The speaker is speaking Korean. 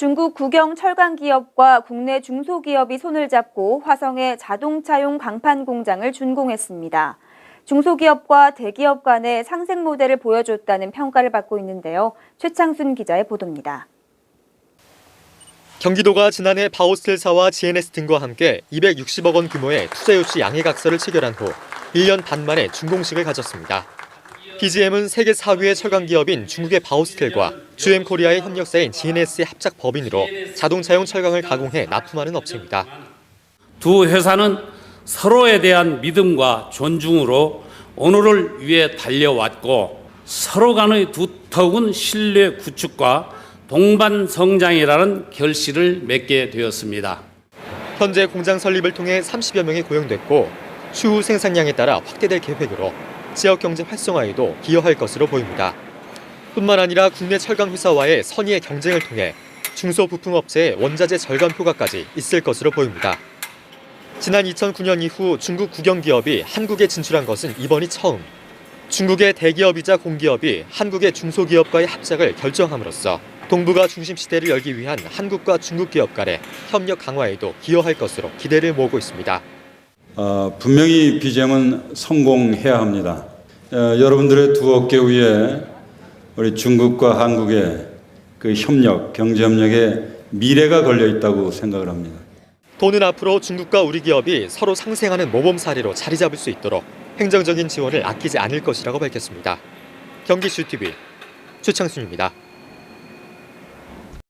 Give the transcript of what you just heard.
중국 국영 철강 기업과 국내 중소기업이 손을 잡고 화성의 자동차용 강판 공장을 준공했습니다. 중소기업과 대기업 간의 상생 모델을 보여줬다는 평가를 받고 있는데요. 최창순 기자의 보도입니다. 경기도가 지난해 바오스텔사와 GNS 등과 함께 260억 원 규모의 투자 유치 양해 각서를 체결한 후 1년 반 만에 준공식을 가졌습니다. BGM은 세계 4위의 철강 기업인 중국의 바오스텔과 GM 코리아의 협력사인 GNS의 합작 법인으로 자동차용 철강을 가공해 납품하는 업체입니다. 두 회사는 서로에 대한 믿음과 존중으로 오늘을 위해 달려왔고 서로 간의 두터운 신뢰 구축과 동반 성장이라는 결실을 맺게 되었습니다. 현재 공장 설립을 통해 30여 명이 고용됐고 추후 생산량에 따라 확대될 계획으로 지역 경제 활성화에도 기여할 것으로 보입니다. 뿐만 아니라 국내 철강 회사와의 선의의 경쟁을 통해 중소 부품업체의 원자재 절감 효과까지 있을 것으로 보입니다. 지난 2009년 이후 중국 국영 기업이 한국에 진출한 것은 이번이 처음. 중국의 대기업이자 공기업이 한국의 중소기업과의 합작을 결정함으로써 동북아 중심 시대를 열기 위한 한국과 중국 기업 간의 협력 강화에도 기여할 것으로 기대를 모으고 있습니다. 어, 분명히 BGM은 성공해야 합니다. 어, 여러분들의 두 어깨 위에 우리 중국과 한국의 그 협력, 경제 협력의 미래가 걸려 있다고 생각을 합니다. 도는 앞으로 중국과 우리 기업이 서로 상생하는 모범 사례로 자리 잡을 수 있도록 행정적인 지원을 아끼지 않을 것이라고 밝혔습니다. 경기 슈TV 최창순입니다.